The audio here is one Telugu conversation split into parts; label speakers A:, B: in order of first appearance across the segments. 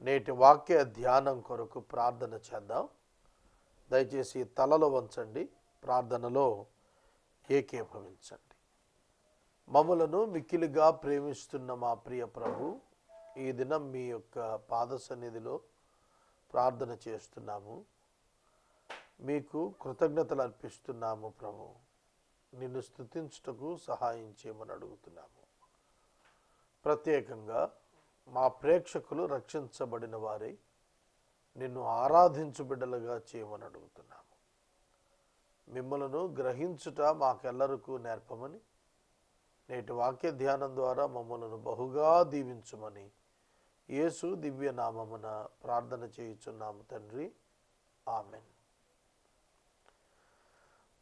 A: నేటి వాక్య ధ్యానం కొరకు ప్రార్థన చేద్దాం. దయచేసి తలలో వంచండి ప్రార్థనలో ఏకీభవించండి. మమ్మలను మిక్కిలిగా ప్రేమిస్తున్న మా ప్రియ ప్రభు ఈ దినం మీ యొక్క పాద సన్నిధిలో ప్రార్థన చేస్తున్నాము. మీకు కృతజ్ఞతలు అర్పిస్తున్నాము ప్రభు. నిన్ను స్థుతించుటకు సహాయం చేయమని అడుగుతున్నాము. ప్రత్యేకంగా మా ప్రేక్షకులు రక్షించబడిన వారై నిన్ను ఆరాధించు బిడ్డలుగా చేయమని అడుగుతున్నాము. మిమ్మలను గ్రహించుట మాకెల్లరకు నేర్పమని నేటి వాక్య ధ్యానం ద్వారా మమ్మలను బహుగా దీవించుమని యేసు దివ్య నామమున ప్రార్థన చేయుచున్నాము తండ్రి. ఆమెన్.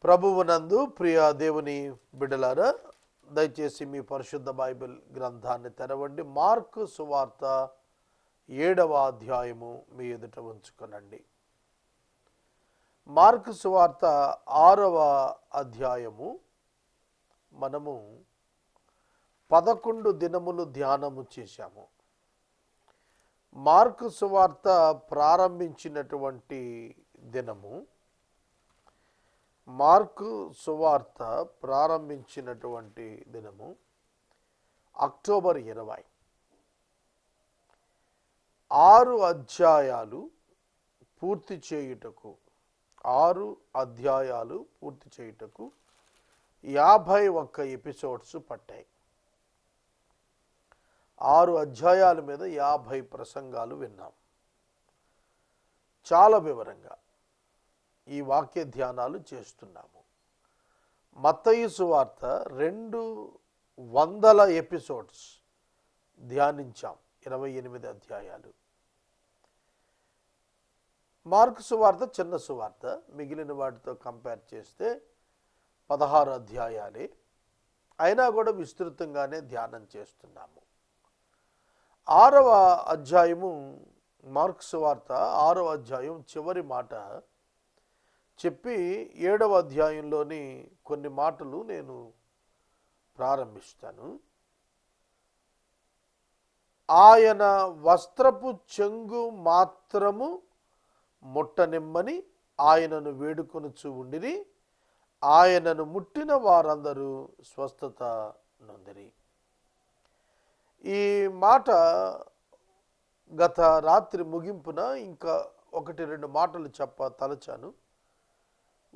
A: ప్రభువునందు ప్రియా దేవుని బిడ్డలారా దయచేసి మీ పరిశుద్ధ బైబిల్ గ్రంథాన్ని తెరవండి. మార్కు సువార్త ఏడవ అధ్యాయము మీ ఎదుట ఉంచుకొనండి. మార్కు సువార్త ఆరవ అధ్యాయము మనము పదకొండు దినములు ధ్యానము చేశాము. మార్కు సువార్త ప్రారంభించినటువంటి దినము మార్కు సువార్త ప్రారంభించినటువంటి దినము అక్టోబర్ ఇరవై. ఆరు అధ్యాయాలు పూర్తి చేయుటకు ఆరు అధ్యాయాలు పూర్తి చేయుటకు యాభై ఒక్క ఎపిసోడ్స్ పట్టాయి. ఆరు అధ్యాయాల మీద యాభై ప్రసంగాలు విన్నాం. చాలా వివరంగా. ఈ వాక్య ధ్యానాలు చేస్తున్నాము. మత్తయి సువార్త రెండు వందల ఎపిసోడ్స్ ధ్యానించాం ఇరవై ఎనిమిది అధ్యాయాలు. మార్కు సువార్త చిన్న సువార్త మిగిలిన వాటితో కంపేర్ చేస్తే పదహారు అధ్యాయాలే. అయినా కూడా విస్తృతంగానే ధ్యానం చేస్తున్నాము. ఆరవ అధ్యాయము మార్క్స్ వార్త ఆరవ అధ్యాయం చివరి మాట చెప్పి ఏడవ అధ్యాయంలోని కొన్ని మాటలు నేను ప్రారంభిస్తాను. ఆయన వస్త్రపు చెంగు మాత్రము ముట్టనిమ్మని ఆయనను వేడుకొనుచు ఉండిరి. ఆయనను ముట్టిన వారందరూ స్వస్థత నొందిరి. ఈ మాట గత రాత్రి ముగింపున ఇంకా ఒకటి రెండు మాటలు చెప్ప తలచాను.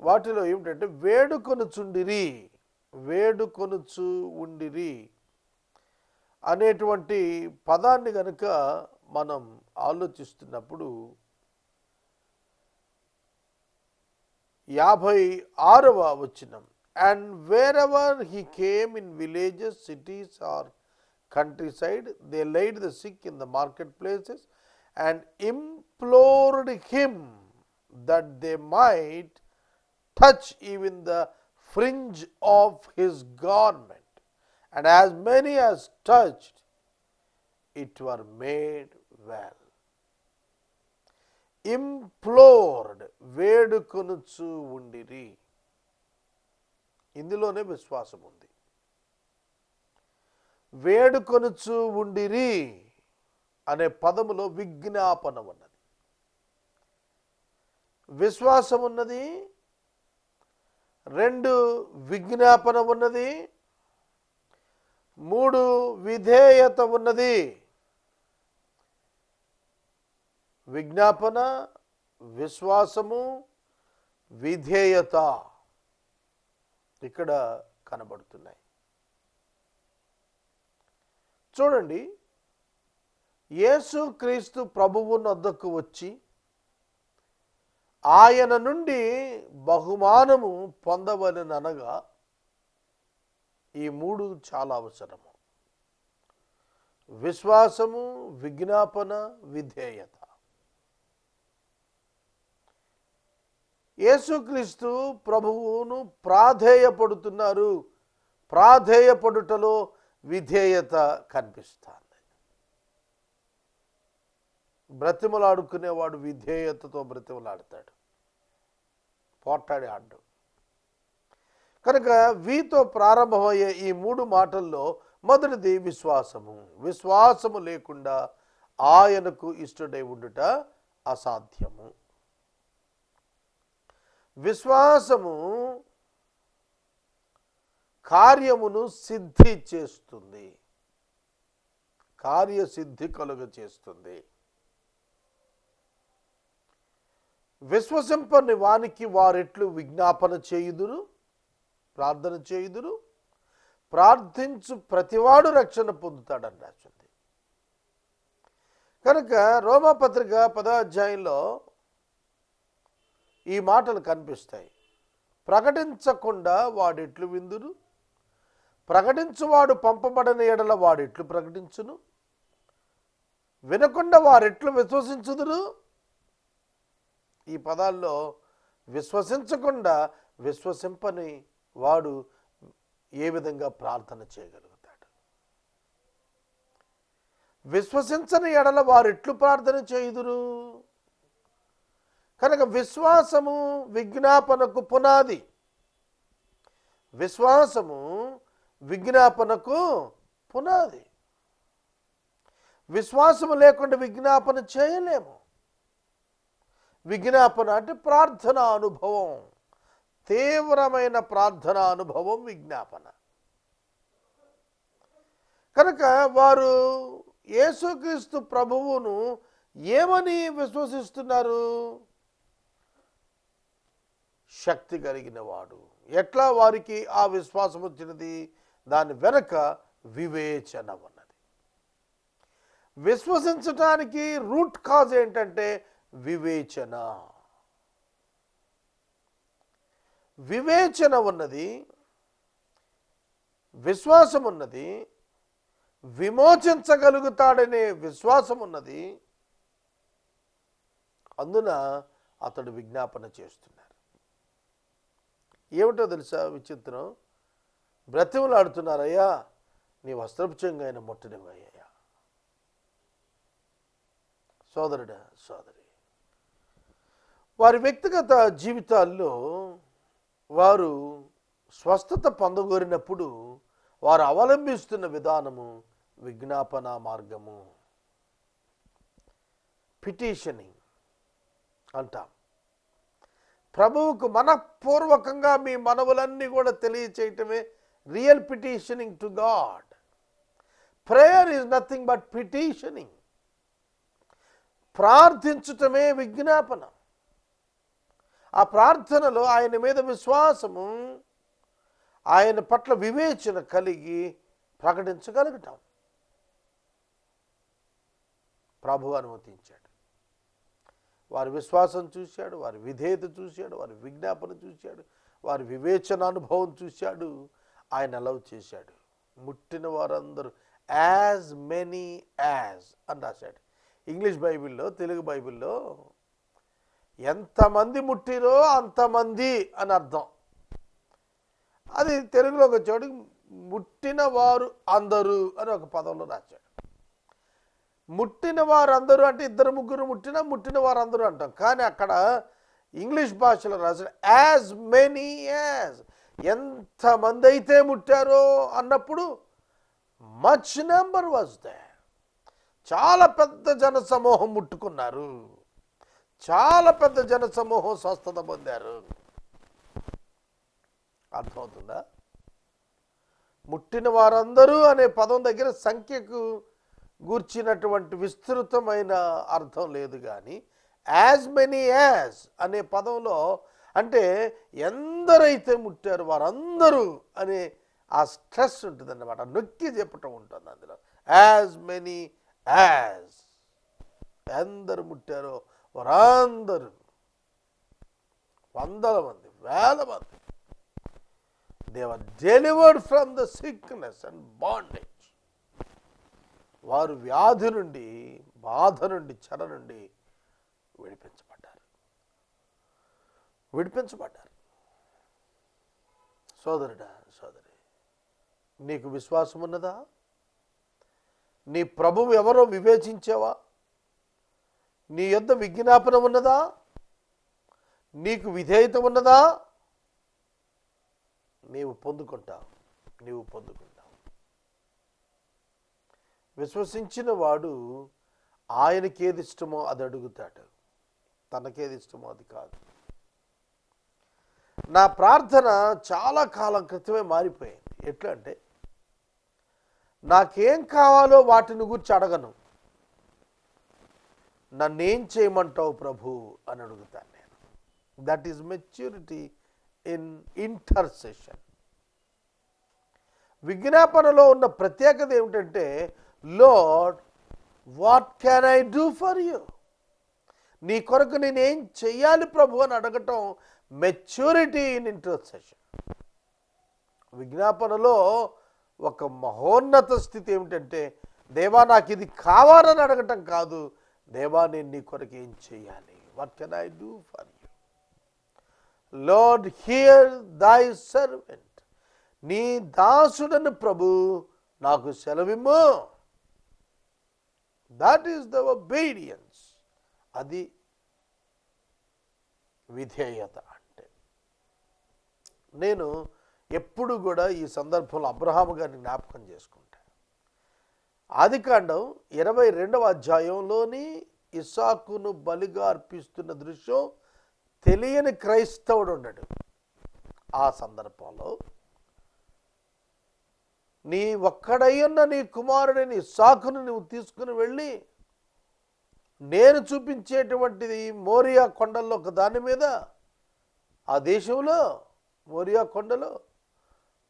A: వాటిలో ఏమిటంటే వేడుకొనుచుండిరి వేడుకొనుచు ఉండిరి అనేటువంటి పదాన్ని గనుక మనం ఆలోచిస్తున్నప్పుడు యాభై ఆరవ వచనం and wherever he came in villages cities or countryside they laid the sick in the market places and implored him that they might touch even the fringe of his garment. And as many as touched, it were made well. Implored వేడుకొనుచు ఉండిరి ఇందులోనే విశ్వాసం ఉంది వేడుకొనుచు ఉండిరి అనే పదములో విజ్ఞాపన ఉన్నది విశ్వాసం ఉన్నది రెండు విజ్ఞాపన ఉన్నది మూడు విధేయత ఉన్నది. విజ్ఞాపన విశ్వాసము విధేయత ఇక్కడ కనబడుతున్నాయి. చూడండి యేసు క్రీస్తు ప్రభువు నొద్దకు వచ్చి ఆయన నుండి బహుమానము పొందవలననగా ఈ మూడు చాలా అవసరము. విశ్వాసము విజ్ఞాపన విధేయత. యేసుక్రీస్తు ప్రభువును ప్రాధేయపడుతున్నారు. ప్రాధేయపడుటలో విధేయత కనిపిస్తుంది. బ్రతిమలాడుకునేవాడు విధేయతతో బ్రతిమలాడతాడు. పోట్లాడి ఆడు కనుక వీతో ప్రారంభమయ్యే ఈ మూడు మాటల్లో మొదటిది విశ్వాసము. విశ్వాసము లేకుండా ఆయనకు ఇష్టడై ఉండుట అసాధ్యము. విశ్వాసము కార్యమును సిద్ధి చేస్తుంది. కార్యసిద్ధి కలుగ చేస్తుంది విశ్వసింపని వానికి వారెట్లు విజ్ఞాపన చేయుదురు ప్రార్థన చేయుదురు ప్రార్థించు ప్రతివాడు రక్షణ పొందుతాడని రాసింది. కనుక రోమాపత్రిక పదో అధ్యాయంలో ఈ మాటలు కనిపిస్తాయి. ప్రకటించకుండా వాడెట్లు విందురు ప్రకటించువాడు పంపబడని ఎడల వాడెట్లు ప్రకటించును వినకుండా వారెట్లు విశ్వసించుదురు ఈ పదాల్లో విశ్వసించకుండా విశ్వసింపని వాడు ఏ విధంగా ప్రార్థన చేయగలుగుతాడు? విశ్వసించని ఎడల వారు ఎట్లు ప్రార్థన చేయుదురు? కనుక విశ్వాసము విజ్ఞాపనకు పునాది. విశ్వాసము విజ్ఞాపనకు పునాది. విశ్వాసము లేకుండా విజ్ఞాపన చేయలేము. విజ్ఞాపన అంటే ప్రార్థన అనుభవం. తీవ్రమైన ప్రార్థన అనుభవం విజ్ఞాపన. కనుక వారు యేసుక్రీస్తు ప్రభువును ఏమని విశ్వసిస్తున్నారు? శక్తి కలిగిన వాడు ఎట్లా వారికి ఆ విశ్వాసం వచ్చినది? దాని వెనక వివేచన ఉన్నది. విశ్వసించటానికి రూట్ కాజ్ ఏంటంటే వివేచన. వివేచన ఉన్నది విశ్వాసం ఉన్నది విమోచించగలుగుతాడనే విశ్వాసం ఉన్నది. అందున అతడు విజ్ఞాపన చేస్తున్నారు. ఏమిటో తెలుసా విచిత్రం? బ్రతిమలాడుతున్నారయ్యా నీ వస్త్రపు చెంగైన ముట్టనివయ్యా సోదరుడా సోదరి వారి వ్యక్తిగత జీవితాల్లో వారు స్వస్థత పొందగోరినప్పుడు వారు అవలంబిస్తున్న విధానము విజ్ఞాపన మార్గము. పిటిషనింగ్ అంటాం. ప్రభువుకు మనపూర్వకంగా మీ మనవులన్నీ కూడా తెలియచేయటమే real petitioning to God. Prayer is nothing but petitioning. ప్రార్థించటమే విజ్ఞాపనం. ఆ ప్రార్థనలో ఆయన మీద విశ్వాసము ఆయన పట్ల వివేచన కలిగి ప్రకటించగలుగుతాం. ప్రభు అనుమతించాడు. వారి విశ్వాసం చూశాడు వారి విధేయత చూశాడు వారి విజ్ఞాపన చూశాడు వారి వివేచన అనుభవం చూశాడు. ఆయన అలవ్ చేశాడు. ముట్టిన వారందరూ యాజ్ మెనీ యాజ్ అని రాశాడు. ఇంగ్లీష్ బైబిల్లో తెలుగు బైబిల్లో ఎంతమంది ముట్టిరో అంతమంది అని అర్థం. అది తెలుగులోకి వచ్చాడు ముట్టిన వారు అందరూ అని ఒక పదంలో రాశాడు. ముట్టిన వారందరూ అంటే ఇద్దరు ముగ్గురు ముట్టినా ముట్టిన వారందరూ అంటాం. కానీ అక్కడ ఇంగ్లీష్ భాషలో రాశాడు యాజ్ మెనీ యాజ్ ఎంతమంది అయితే ముట్టారో అన్నప్పుడు మచ్ నెంబర్ వాజ్ దే చాలా పెద్ద జన సమూహం ముట్టుకున్నారు. చాలా పెద్ద జన సమూహం స్వస్థత పొందారు. అర్థమవుతుందా? ముట్టిన వారందరూ అనే పదం దగ్గర సంఖ్యకు గూర్చినటువంటి విస్తృతమైన అర్థం లేదు కానీ యాజ్ మెనీ యాజ్ అనే పదంలో అంటే ఎందరైతే ముట్టారు వారందరూ అనే ఆ స్ట్రెస్ ఉంటుందన్నమాట. నొక్కి చెప్పటం ఉంటుంది అందులో. యాజ్ మెనీ యాజ్ ఎందరు ముట్టారో వారందరూ వందల మంది వేల మంది. They were delivered from the sickness and bondage వారు వ్యాధి నుండి బాధ నుండి చెర నుండి విడిపించబడ్డారు. విడిపించబడ్డారు. సోదరుడా సోదరి నీకు విశ్వాసం ఉన్నదా నీ ప్రభువు ఎవరో వివేచించావా? నీ యొద్ విజ్ఞాపన ఉన్నదా? నీకు విధేయత ఉన్నదా? నీవు పొందుకుంటావు. నీవు పొందుకుంటావు. విశ్వసించిన వాడు ఆయనకి ఏది ఇష్టమో అది అడుగుతాడు. తనకేది ఇష్టమో అది కాదు. నా ప్రార్థన చాలా కాలం క్రితమే మారిపోయింది. ఎట్లా అంటే నాకేం కావాలో వాటిని గురించి అడగను. నన్నేం చేయమంటావు ప్రభు అని అడుగుతాను నేను. That is maturity in intercession విజ్ఞాపనలో ఉన్న ప్రత్యేకత ఏమిటంటే lord what can I do for you నీ కొరకు నేనేం చెయ్యాలి ప్రభు అని అడగటం మెచ్యూరిటీ ఇన్ ఇంటర్సెషన్ విజ్ఞాపనలో ఒక మహోన్నత స్థితి ఏమిటంటే దేవా నాకు ఇది కావాలని అడగటం కాదు దేవా నేను నీ కొరకు ఏం చేయాలి? What can I do for you Lord hear thy servant నీ దాసుడను ప్రభు నాకు సెలవిమ్ము. దాట్ ఈస్ ద ఒబీడియన్స్ అది విధేయత అంటే. నేను ఎప్పుడు కూడా ఈ సందర్భంలో అబ్రహాము గారిని జ్ఞాపకం చేసుకుంటాను. ఆదికాండం ఇరవై రెండవ అధ్యాయంలోని ఇసాకును బలిగా అర్పిస్తున్న దృశ్యం తెలియని క్రైస్తవుడు ఉన్నాడు. ఆ సందర్భంలో నీ ఒక్కడయ్యున్న నీ కుమారుడిని ఇస్సాకును నువ్వు తీసుకుని వెళ్ళి నేను చూపించేటువంటిది మోరియా కొండల్లో ఒక దాని మీద ఆ దేశంలో మోరియా కొండలో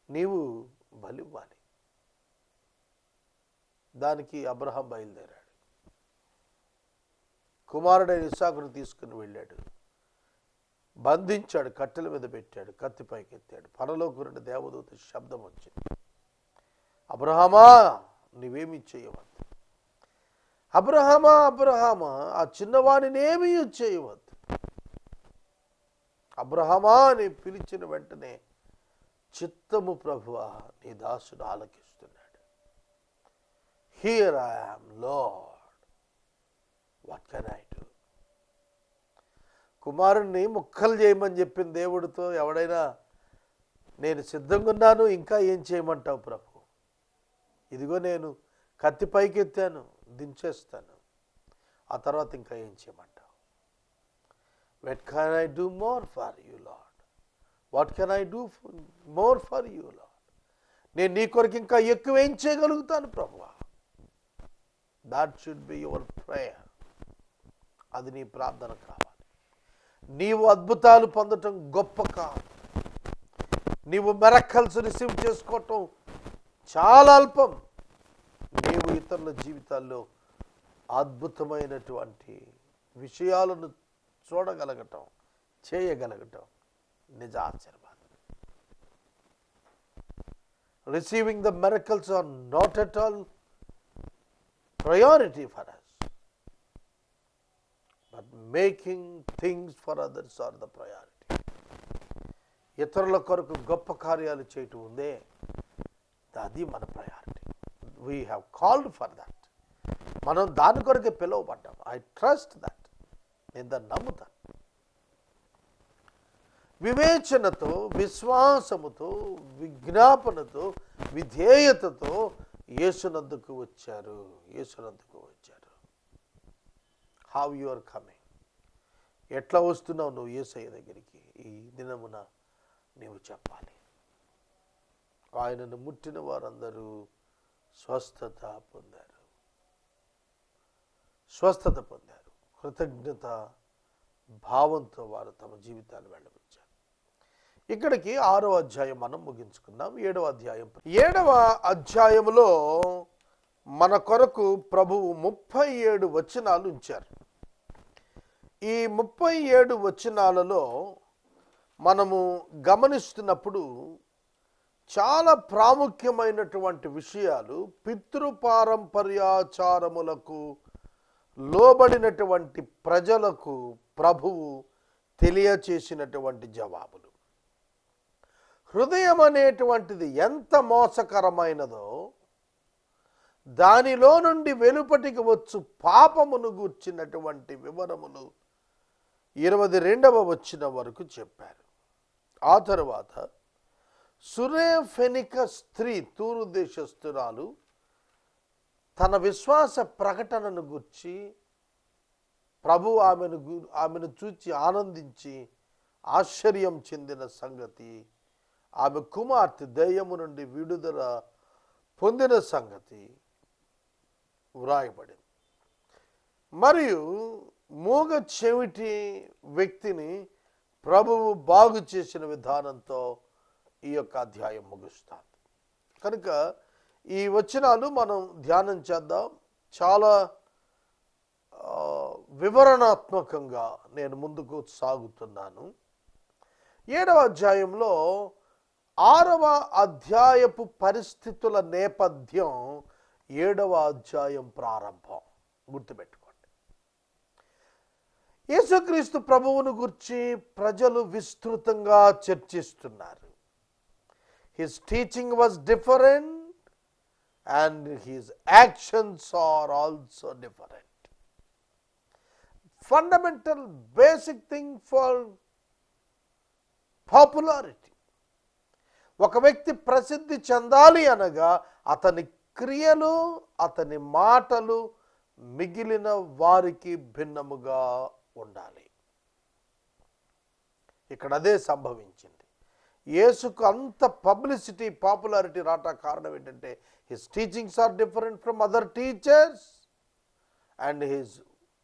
A: నీవు బలివ్వాలి దానికి అబ్రహం బయలుదేరాడు. కుమారుడైన ఇస్సాకును తీసుకుని వెళ్ళాడు. బంధించాడు కట్టెల మీద పెట్టాడు కత్తి పైకి ఎత్తాడు పరలోకు రెండు దేవదూత శబ్దం వచ్చింది. అబ్రహమా నీవేమి చేయవద్దు. అబ్రహమా అబ్రహమా ఆ చిన్నవాడినేమీ చేయవద్దు. అబ్రహమా అని పిలిచిన వెంటనే చిత్తము ప్రభువ నీ దాసుడు ఆలకిస్తున్నాడు Here I am, lord what can I do? కుమారుణ్ణి ముక్కలు చేయమని చెప్పిన దేవుడితో ఎవడైనా నేను సిద్ధంగా ఉన్నాను ఇంకా ఏం చేయమంటావు ప్రభు? ఇదిగో నేను కత్తి పైకి ఎత్తాను దించేస్తాను. ఆ తర్వాత ఇంకా ఏం చేయమంటావు? What can I do more for you lord what can I do more for you lord నేను నీ కొరకు ఇంకా ఎక్కువ ఏం చేయగలుగుతాను ప్రభువా? That should be your prayer అది నీ ప్రార్థన కావాలి నీవు అద్భుతాలు పొందటం గొప్ప కాదు. నీవు మెరక్కల్స్ రిసీవ్ చేసుకోవటం చాలా అల్పం. నీవు ఇతరుల జీవితాల్లో అద్భుతమైనటువంటి విషయాలను చూడగలగటం చేయగలగటం నిజ ఆశీర్వాదం. Receiving the miracles are not at all priority for us but making things for others are the priority ఇతరుల కొరకు గొప్ప కార్యాలు చేయటం ఉందే అది మన priority we have called for that మనం దాని కొరకే పిలువబడ్డాం. ఐ ట్రస్ట్ దట్ నేను దాన్ని నమ్ముతాను. వివేచనతో విశ్వాసముతో విజ్ఞాపనతో విధేయతతో యేసునందుకు వచ్చారు. యేసునందుకు వచ్చారు. హౌ యు ఆర్ కమింగ్ ఎట్లా వస్తున్నావు నువ్వు ఏసయ్య దగ్గరికి? ఈ దినమున నీవు చెప్పాలి. ఆయనను ముట్టిన వారందరూ స్వస్థత పొందారు. స్వస్థత పొందారు. కృతజ్ఞత భావంతో వారు తమ జీవితాలు వెళ్ళవచ్చారు ఇక్కడికి ఆరో అధ్యాయం మనం ముగించుకున్నాం ఏడవ అధ్యాయం. ఏడవ అధ్యాయములో మన కొరకు ప్రభువు ముప్పై ఏడు వచనాలు ఉంచారు. ఈ ముప్పై ఏడు వచనాలలో మనము గమనిస్తున్నప్పుడు చాలా ప్రాముఖ్యమైనటువంటి విషయాలు పితృపారంపర్యాచారములకు లోబడినటువంటి ప్రజలకు ప్రభువు తెలియచేసినటువంటి జవాబులు. హృదయం అనేటువంటిది ఎంత మోసకరమైనదో దానిలో నుండి వెలుపటికి వచ్చు పాపమును గూర్చినటువంటి వివరములు ఇరవై రెండవ వచ్చిన వరకు చెప్పారు. ఆ తరువాత సురేఫెనిక స్త్రీ తూరు దేశస్థురాలు తన విశ్వాస ప్రకటనను గుర్చి ప్రభు ఆమెను గు- ఆమెను చూచి ఆనందించి ఆశ్చర్యం చెందిన సంగతి ఆమె కుమార్తె దయ్యము నుండి విడుదల పొందిన సంగతి వ్రాయబడింది. మరియు మూగ చెవిటి వ్యక్తిని ప్రభువు బాగు చేసిన విధానంతో ఈ యొక్క అధ్యాయం ముగుస్తుంది. కనుక ఈ వచనాలు మనం ధ్యానం చేద్దాం. చాలా వివరణాత్మకంగా నేను ముందుకు సాగుతున్నాను. ఏడవ అధ్యాయంలో ఆరవ అధ్యాయపు పరిస్థితుల నేపథ్యం ఏడవ అధ్యాయం ప్రారంభం. గుర్తుపెట్టుకోండి. యేసుక్రీస్తు ప్రభువును గురించి ప్రజలు విస్తృతంగా చర్చిస్తున్నారు. His teaching was different and his actions are also different fundamental basic thing for popularity ఒక వ్యక్తి ప్రసిద్ధి చెందాలి అనగా అతని క్రియలు అతని మాటలు మిగిలిన వారికి భిన్నముగా ఉండాలి. ఇక్కడ అదే సంభవించింది. యేసుకు అంత పబ్లిసిటీ పాపులారిటీ రాట కారణం ఏంటంటే his teachings are different from other teachers and his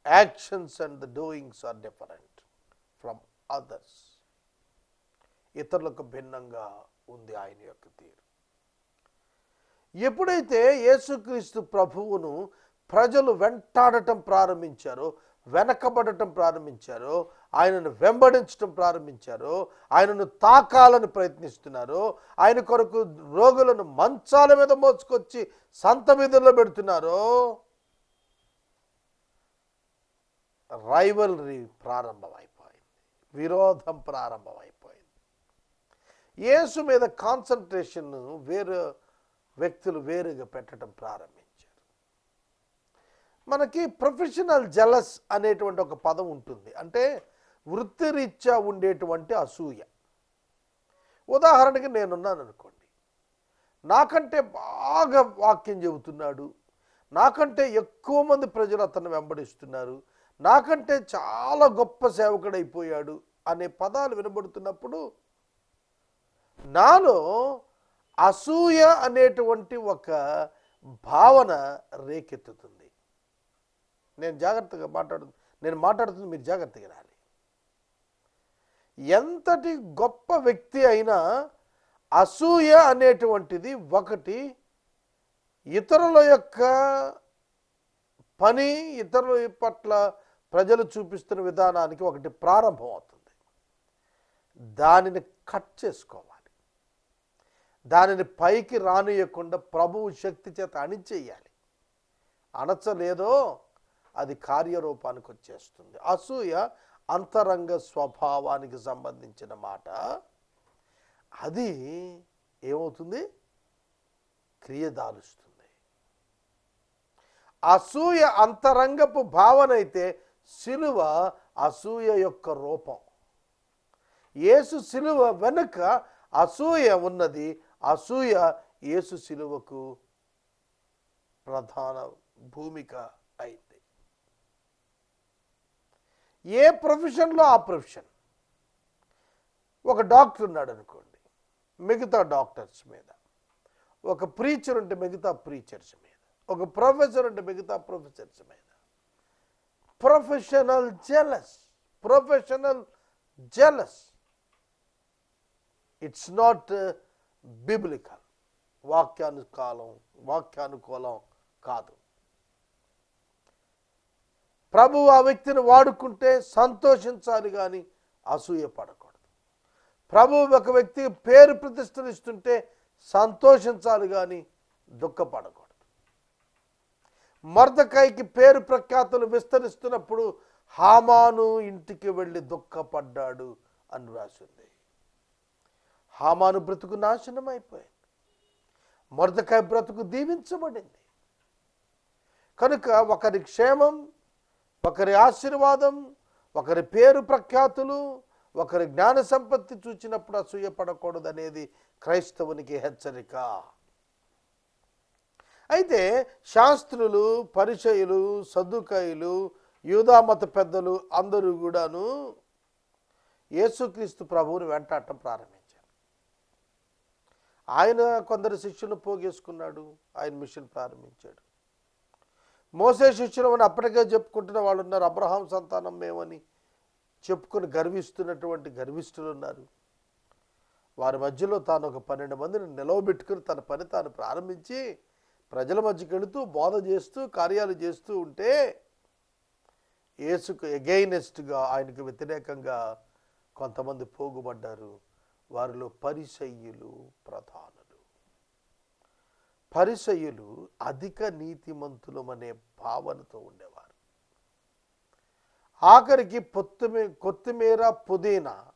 A: actions and the doings are different from others ఇతరులకు భిన్నంగా ఉంది ఆయన యొక్క తీరు. ఎప్పుడైతే యేసుక్రీస్తు ప్రభువును ప్రజలు వెంటాడటం ప్రారంభించారో వెనకబడటం ప్రారంభించారో ఆయనను వెంబడించటం ప్రారంభించారో ఆయనను తాకాలని ప్రయత్నిస్తున్నారో ఆయన కొరకు రోగులను మంచాల మీద మోసుకొచ్చి సంత వీధుల్లో పెడుతున్నారో రైవలరీ ప్రారంభమైపోయింది విరోధం ప్రారంభమైపోయింది. యేసు మీద కాన్సన్ట్రేషన్ వేరే వ్యక్తులు వేరుగా పెట్టడం ప్రారంభించారు. మనకి ప్రొఫెషనల్ జలస్ అనేటువంటి ఒక పదం ఉంటుంది. అంటే వృత్తిరీత్యా ఉండేటువంటి అసూయ. ఉదాహరణకి నేనున్నాను అనుకోండి. నాకంటే బాగా వాక్యం చెబుతున్నాడు. నాకంటే ఎక్కువ మంది ప్రజలు అతను వెంబడిస్తున్నారు. నాకంటే చాలా గొప్ప సేవకుడైపోయాడు అనే పదాలు వినబడుతున్నప్పుడు నాలో అసూయ అనేటువంటి ఒక భావన రేకెత్తుతుంది. నేను జాగ్రత్తగా మాట్లాడు నేను మాట్లాడుతుంది మీరు జాగ్రత్తగా రాలి ఎంతటి గొప్ప వ్యక్తి అయినా అసూయ అనేటువంటిది ఒకటి ఇతరుల యొక్క పని ఇతరుల పట్ల ప్రజలు చూపిస్తున్న విధానానికి ఒకటి ప్రారంభం అవుతుంది దానిని కట్ చేసుకోవాలి. దానిని పైకి రానియకుండా ప్రభువు శక్తి చేత అణిచేయాలి. అణచలేదో అది కార్యరూపానికి వచ్చేస్తుంది. అసూయ అంతరంగ స్వభావానికి సంబంధించిన మాట. అది ఏమవుతుంది? క్రియదాలుస్తుంది. అసూయ అంతరంగపు భావన అయితే సిలువ అసూయ యొక్క రూపం. యేసు సిలువ వెనుక అసూయ ఉన్నది అసూయ యేసు సిలువకు ప్రధాన భూమిక అయింది. ఏ ప్రొఫెషన్లో ఆ ప్రొఫెషన్? ఒక డాక్టర్ ఉన్నాడు అనుకోండి మిగతా డాక్టర్స్ మీద. ఒక ప్రీచర్ ఉంటే మిగతా ప్రీచర్స్ మీద. ఒక ప్రొఫెసర్ ఉంటే మిగతా ప్రొఫెసర్స్ మీద. Professional jealous professional jealous. It's not biblical వాక్యానుకాలం వాక్యానుకూలం కాదు. ప్రభు ఆ వ్యక్తిని వాడుకుంటే సంతోషించాలి కానీ అసూయ పడకూడదు. ప్రభు ఒక వ్యక్తికి పేరు ప్రతిష్టనిస్తుంటే సంతోషించాలి కానీ దుఃఖపడకూడదు. మర్దకాయకి పేరు ప్రఖ్యాతులు విస్తరిస్తున్నప్పుడు హామాను ఇంటికి వెళ్ళి దుఃఖపడ్డాడు అని రాసింది. హామాను బ్రతుకు నాశనం అయిపోయింది మర్దకాయ బ్రతుకు దీవించబడింది. కనుక ఒకరి క్షేమం ఒకరి ఆశీర్వాదం ఒకరి పేరు ప్రఖ్యాతులు ఒకరి జ్ఞాన సంపత్తి చూచినప్పుడు అసూయపడకూడదు అనేది క్రైస్తవునికి హెచ్చరిక. అయితే శాస్త్రులు పరిచయులు సద్దుకాయులు యూదామత పెద్దలు అందరూ కూడాను యేసుక్రీస్తు ప్రభువుని వెంటాడటం ప్రారంభించారు. ఆయన కొందరు శిష్యులను పోగేసుకున్నాడు ఆయన మిషన్ ప్రారంభించాడు. మోసే శిష్యులు అని అప్పటికే చెప్పుకుంటున్న వాళ్ళు ఉన్నారు అబ్రహాం సంతానం మేమని చెప్పుకొని గర్విస్తున్నటువంటి గర్విష్ఠులు ఉన్నారు. వారి మధ్యలో తాను ఒక పన్నెండు మందిని నిలవబెట్టుకుని తన పని తాను ప్రారంభించి ప్రజల మధ్యకి వెళుతూ బోధ చేస్తూ కార్యాలు చేస్తూ ఉంటే యేసుకు ఎగైనెస్ట్గా ఆయనకు వ్యతిరేకంగా కొంతమంది పోగుపడ్డారు. వారిలో పరిసయ్యులు ప్రధానులు. పరిసయ్యులు అధిక నీతిమంతులమనే భావనతో ఉండేవారు. ఆఖరికి పొత్తిమీ కొత్తిమీర పుదీనా.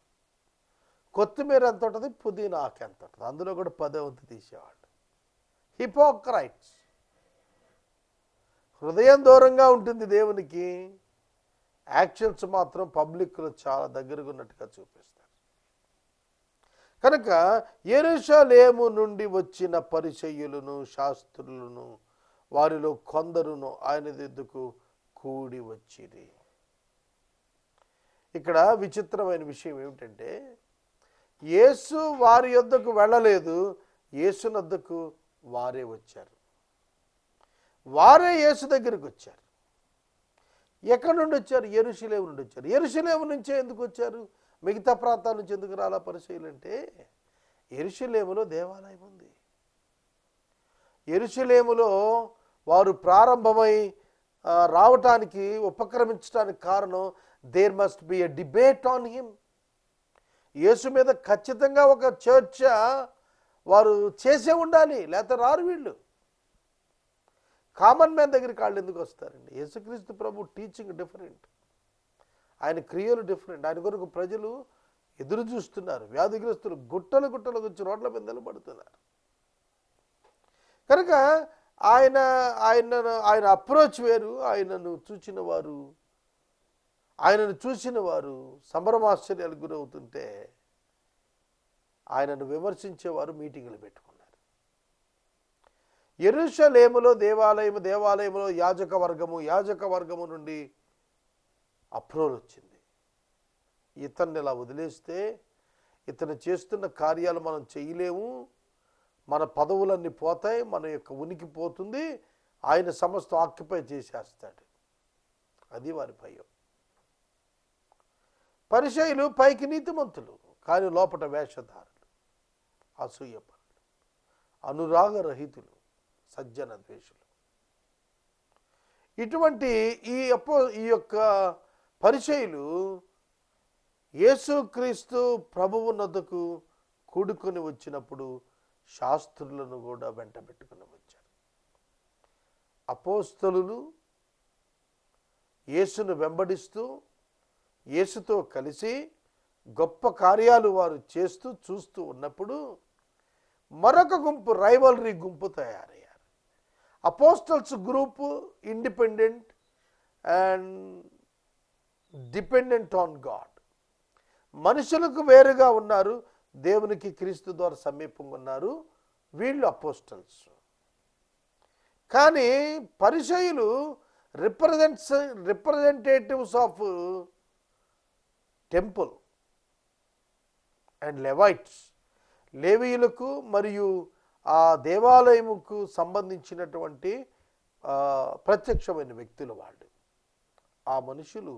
A: కొత్తిమీర ఎంత ఉంటుంది పుదీనా ఆకు ఎంత ఉంటుంది అందులో కూడా పదే వంతు తీసేవాళ్ళు. హిపోక్రైట్స్. హృదయం దూరంగా ఉంటుంది దేవునికి. యాక్షన్స్ మాత్రం పబ్లిక్లో చాలా దగ్గరగా ఉన్నట్టుగా చూపిస్తారు కనుక ఎరుషలేము నుండి వచ్చిన పరిచయులను శాస్త్రులను వారిలో కొందరును ఆయన దిద్దుకు కూడి వచ్చిరి. ఇక్కడ విచిత్రమైన విషయం ఏమిటంటే యేసు వారి యొద్దకు వెళ్ళలేదు యేసునద్దకు వారే వచ్చారు. వారే యేసు దగ్గరికి వచ్చారు. ఎక్కడి నుండి వచ్చారు ఎరుషులేము నుండి వచ్చారు ఎరుషులేము నుంచే ఎందుకు వచ్చారు? మిగతా ప్రాంతాల నుంచి ఎందుకు రాలా పరిశీలి అంటే ఎరుషులేములో దేవాలయం ఉంది. ఎరుషులేములో వారు ప్రారంభమై రావటానికి ఉపక్రమించడానికి కారణం there must be a debate on him యేసు మీద ఖచ్చితంగా ఒక చర్చ వారు చేసే ఉండాలి లేకపోతే రారు వీళ్ళు. కామన్ మ్యాన్ దగ్గరికి వాళ్ళు ఎందుకు వస్తారండి? యేసుక్రీస్తు ప్రభు టీచింగ్ డిఫరెంట్ ఆయన క్రియలు డిఫరెంట్ ఆయన కొరకు ప్రజలు ఎదురు చూస్తున్నారు. వ్యాధిగ్రస్తులు గుట్టలు గుట్టలు వచ్చి రోడ్ల మీద నిలబడుతున్నారు. కనుక ఆయన ఆయన ఆయన అప్రోచ్ వేరు ఆయనను చూచిన వారు ఆయనను చూసిన వారు సంభ్రమాశ్చర్యాలకు గురవుతుంటే ఆయనను విమర్శించేవారు మీటింగులు పెట్టుకున్నారు. ఎరుషలేములో దేవాలయము దేవాలయములో యాజక వర్గము యాజక వర్గము నుండి అప్రోల్ వచ్చింది ఇతన్ని ఇలా వదిలేస్తే ఇతను చేస్తున్న కార్యాలు మనం చేయలేము మన పదవులన్నీ పోతాయి మన యొక్క ఉనికి పోతుంది ఆయన సమస్త ఆక్యుపై చేసేస్తాడు. అది వారి భయం. పరిచయులు పైకి నీతిమంతులు కానీ లోపల వేషధారులు అసూయపరులు అనురాగరహితులు సజ్జన ద్వేషులు. ఇటువంటి ఈ అపో ఈ యొక్క పరిచయులు యేసుక్రీస్తు ప్రభువు నద్దకు కూడుకొని వచ్చినప్పుడు శాస్త్రులను కూడా వెంట పెట్టుకుని వచ్చారు. అపోస్తలులు యేసును వెంబడిస్తూ యేసుతో కలిసి గొప్ప కార్యాలు వారు చేస్తూ చూస్తూ ఉన్నప్పుడు మరొక గుంపు రైవలరీ గుంపు తయారయ్యారు. Apostles group independent and dependent on God. మనుషులకు వేరుగా ఉన్నారు దేవునికి క్రీస్తు ద్వారా సమీపంగా ఉన్నారు వీళ్ళు అపోస్టల్స్. కానీ పరిచయులు represents representatives of temple and Levites లేవీయులకు మరియు ఆ దేవాలయముకు సంబంధించినటువంటి ప్రత్యక్షమైన వ్యక్తులు వాళ్ళు. ఆ మనుషులు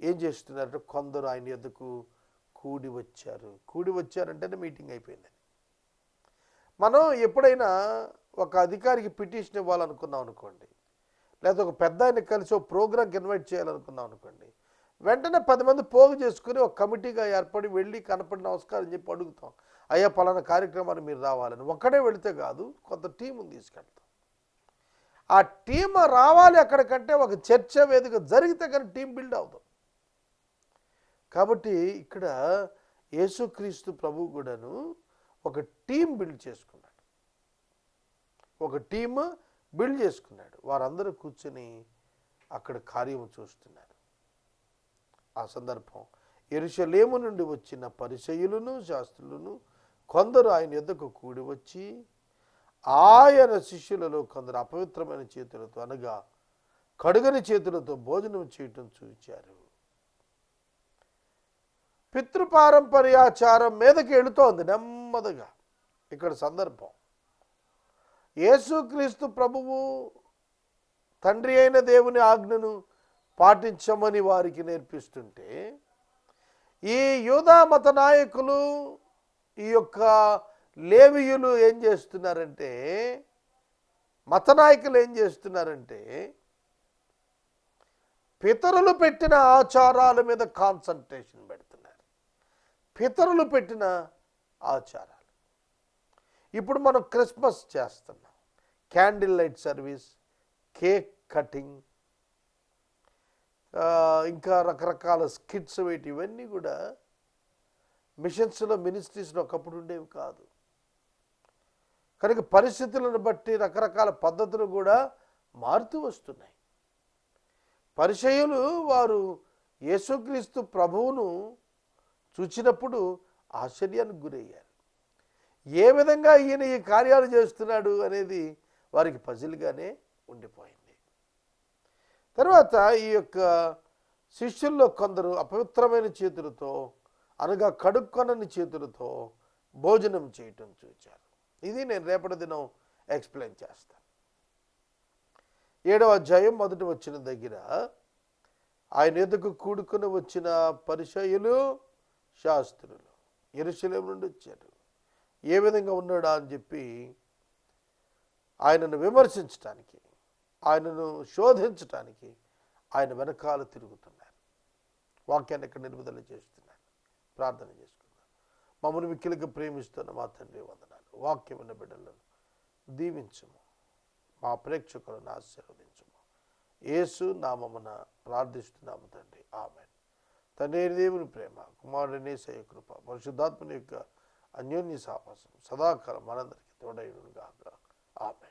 A: ఏం చేస్తున్నారంటే కొందరు ఆయన ఎద్దుకు కూడి వచ్చారు. కూడి వచ్చారంటేనే మీటింగ్ అయిపోయింది మనం ఎప్పుడైనా ఒక అధికారికి పిటిషన్ ఇవ్వాలనుకున్నాం అనుకోండి లేదా ఒక పెద్ద ఆయన కలిసి ఒక ప్రోగ్రామ్కి ఇన్వైట్ చేయాలనుకున్నాం అనుకోండి వెంటనే పది మంది పోగు చేసుకుని ఒక కమిటీగా ఏర్పడి వెళ్ళి కనపడి నమస్కారం చెప్పి అడుగుతాం అయ్యా పలానా కార్యక్రమాన్ని మీరు రావాలని. ఒక్కడే వెళితే కాదు కొంత టీముని తీసుకెళ్తాం. ఆ టీం రావాలి అక్కడికంటే ఒక చర్చ వేదిక జరిగితే కానీ టీం బిల్డ్ అవుతాం. కాబట్టి ఇక్కడ యేసుక్రీస్తు ప్రభు కూడాను ఒక టీం బిల్డ్ చేసుకున్నాడు. ఒక టీమ్ బిల్డ్ చేసుకున్నాడు. వారందరూ కూర్చొని అక్కడ కార్యము చూస్తున్నారు. ఆ సందర్భం ఎరుషలేము నుండి వచ్చిన పరిచయులను శాస్త్రులను కొందరు ఆయన ఎద్దకు కూడి వచ్చి ఆయన శిష్యులలో కొందరు అపవిత్రమైన చేతులతో అనగా కడుగని చేతులతో భోజనం చేయటం చూచారు. పితృపారంపర్యాచారం మీదకి వెళుతోంది నెమ్మదిగా ఇక్కడ సందర్భం. యేసుక్రీస్తు ప్రభువు తండ్రి అయిన దేవుని ఆజ్ఞను పాటించమని వారికి నేర్పిస్తుంటే ఈ యూదా మత నాయకులు ఈ యొక్క లేవియులు ఏం చేస్తున్నారంటే మత నాయకులు ఏం చేస్తున్నారంటే పితరులు పెట్టిన ఆచారాల మీద కాన్సన్ట్రేషన్ పెడుతున్నారు. పితరులు పెట్టిన ఆచారాలు. ఇప్పుడు మనం క్రిస్మస్ చేస్తున్నాం. Candle light service cake cutting ఇంకా రకరకాల స్కిట్స్ వేటి ఇవన్నీ కూడా మిషన్స్లో మినిస్ట్రీస్లో ఒకప్పుడు ఉండేవి కాదు. కనుక పరిస్థితులను బట్టి రకరకాల పద్ధతులు కూడా మారుతూ వస్తున్నాయి. పరిచయులు వారు యేసుక్రీస్తు ప్రభువును చూచినప్పుడు ఆశ్చర్యానికి గురయ్యారు. ఏ విధంగా ఈయన ఈ కార్యాలు చేస్తున్నాడు అనేది వారికి పజిల్గానే ఉండిపోయింది. తర్వాత ఈ యొక్క శిష్యుల్లో కొందరు అపవిత్రమైన చేతులతో అనగా కడుక్కొనని చేతులతో భోజనం చేయటం చూచారు. ఇది నేను రేపటి దినం ఎక్స్ప్లెయిన్ చేస్తాను ఏడవ అధ్యాయం మొదటి వచ్చిన దగ్గర ఆయన ఎదుకు కూడుకుని వచ్చిన పరిచయులు శాస్త్రులు ఎరుశలేం నుండి వచ్చారు. ఏ విధంగా ఉన్నాడా అని చెప్పి ఆయనను విమర్శించటానికి ఆయనను శోధించటానికి ఆయన వెనకాల తిరుగుతున్నారు. వాక్యాన్ని ఇక్కడ నిలుపుదల చేస్తున్నారు. ప్రార్థన చేసుకున్నారు మమ్మల్ని మిక్కిలికి ప్రేమిస్తున్న మా తండ్రి వందనాలు. వాక్యం ఉన్న బిడ్డలను దీవించము. మా ప్రేక్షకులను ఆశీర్వదించము. ఏసు నామమున ప్రార్థిస్తున్నాము తండ్రి. ఆమె తండ్రి అయిన దేవుని ప్రేమ కుమారుడనే సయ కృప పరిశుద్ధాత్మని యొక్క అన్యోన్య సాహసం సదాకాలం మనందరికీ తోడైన గాక ఆమె